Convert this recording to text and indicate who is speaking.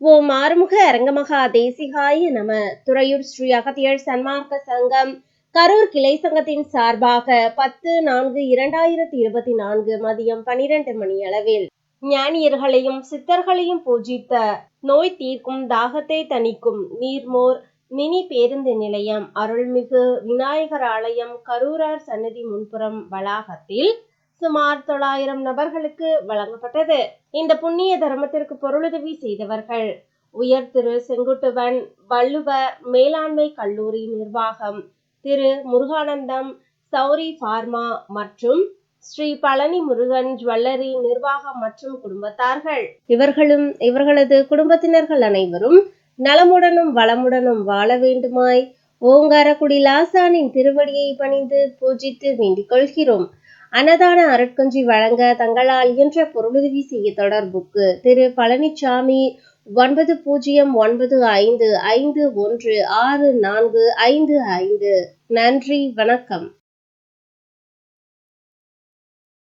Speaker 1: ஓம் ஆறுமுக அரங்கமகா தேசிகாய நம. துறையூர் ஸ்ரீ அகத்தியர் சன்மார்க்க சங்கம் கரூர் கிளை சங்கத்தின் சார்பாக பத்து நான்கு இரண்டாயிரத்தி இருபத்தி நான்கு மதியம் பனிரெண்டு மணி அளவில் ஞானியர்களையும் சித்தர்களையும் பூஜித்த நோய் தீர்க்கும் தாகத்தை தணிக்கும் நீர்மோர் மினி பேருந்து நிலையம் அருள்மிகு விநாயகர் ஆலயம் கரூரார் சன்னதி முன்புறம் வளாகத்தில் சுமார் தொள்ளாயிரம் நபர்களுக்கு வழங்கப்பட்டது. இந்த புண்ணிய தர்மத்திற்கு பொருளுதவி செய்தவர்கள். உயர் திரு செங்குட்டுவன் வள்ளுவ மேலாண்மை கல்லூரி நிர்வாகம் திரு முருகானந்தம் சௌரி ஃபார்மா மற்றும் ஸ்ரீ பழனி முருகன் ஜுவல்லரி நிர்வாகம் மற்றும் குடும்பத்தார்கள். இவர்களும் இவர்களது குடும்பத்தினர்கள் அனைவரும் நலமுடனும் வளமுடனும் வாழ வேண்டுமாய் ஓங்காரக்குடி லாசானின் திருவடியை பணிந்து பூஜித்து வேண்டிக் கொள்கிறோம். அன்னதான அருட்கொஞ்சி வழங்க தங்களால் இயன்ற பொருளுதவி செய்ய தொடர்புக்கு திரு பழனிசாமி ஒன்பது பூஜ்ஜியம் ஒன்பது ஐந்து ஐந்து ஒன்று ஆறு நான்கு ஐந்து ஐந்து. நன்றி வணக்கம்.